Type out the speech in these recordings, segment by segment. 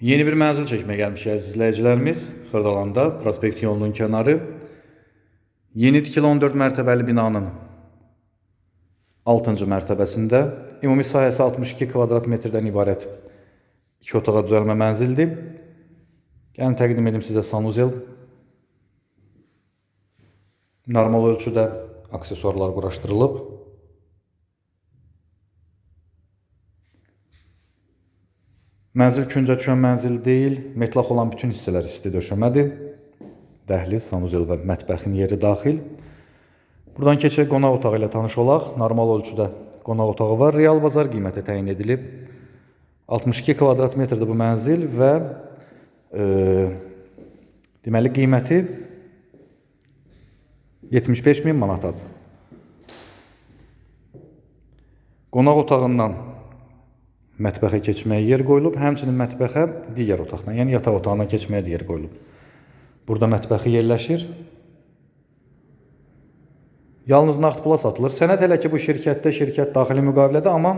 Yeni bir mənzil çəkməyə gəlmişik əziz izləyicilərimiz. Xırdalanda, prospekt yolunun kənarı. Yeni tikili 14 mərtəbəli binanın 6-cı mərtəbəsində ümumi sahəsi 62 kvadrat metrdən ibarət 2 otağa düzəlmə mənzildir. Gəlin təqdim edim sizə sanuzel. Normal ölçüdə aksesuarlar quraşdırılıb. Mənzil küncə düşən mənzil deyil, metlaq olan bütün hissələr isti döşəmədir. Dəhliz, sanuzel və mətbəxin yeri daxil. Buradan keçək qonaq otağı ilə tanış olaq. Normal ölçüdə qonaq otağı var. Real bazar qiyməti təyin edilib. 62 kvadrat metrdir bu mənzil və e, deməli qiyməti 75 min manatadır. Qonaq otağından mətbəxə keçməyə yer qoyulub, həmçinin mətbəxə digər otaqdan, yəni yataq otağına keçməyə də yer qoyulub. Burada mətbəxi yerləşir. Yalnız nağd pula satılır. Sənəd hələ ki bu şirkətdə şirkət daxili müqavilədə, amma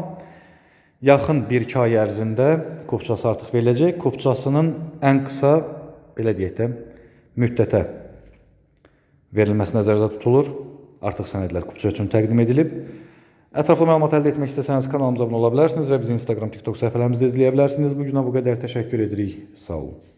yaxın 1-2 ay ərzində kupçası artıq veriləcək. Kupçasının ən qısa belə deyək də müddətə verilməsi nəzərdə tutulur. Artıq sənədlər kupça üçün təqdim edilib. Ətraflı məlumat əldə etmək istəsəniz kanalımıza abunə ola bilərsiniz və bizi Instagram, TikTok səhifələrimizdə izləyə bilərsiniz. Bu günə bu qədər təşəkkür edirik. Sağ olun.